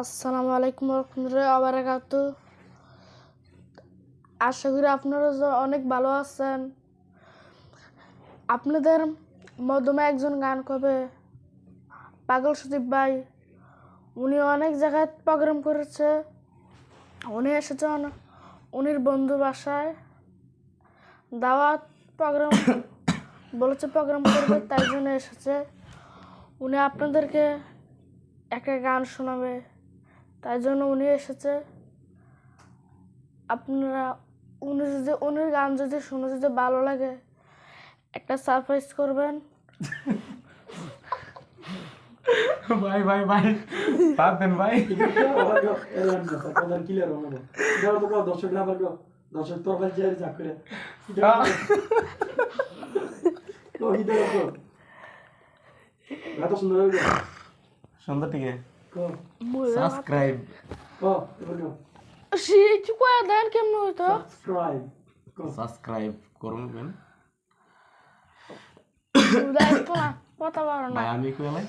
আসসালামু আলাইকুম রহমতুল্লাহ আবরাকাত আশা করি আপনারা অনেক ভালো আছেন। আপনাদের মধ্যমে একজন গান করবে পাগল সুদীপ ভাই। উনি অনেক জায়গায় প্রোগ্রাম করেছে। উনি এসেছেন উনির বন্ধু বাসায়। দাওয়াত প্রোগ্রাম বলেছে প্রোগ্রাম করবে, তাই জন্য এসেছে। উনি আপনাদেরকে একটা গান শোনাবে। তাই জন্য উনি এসেছে। আপনারা উনি যদি উনির গান যদি শুনে যদি ভালো লাগে একটা সারপ্রাইজ করবেন। ভাই ভাই ভাই বাদ দেন ভাই। দর্শক না পারব দর্শক তোর ভাই করে এত সুন্দর সুন্দর ঠিক সাবস্ক্রাইব কো এবার কো শীত কয়া দেন কেমন হইতো সাবস্ক্রাইব সাবস্ক্রাইব করুন বেন দেখো না কথা পারো না আমি কইলাই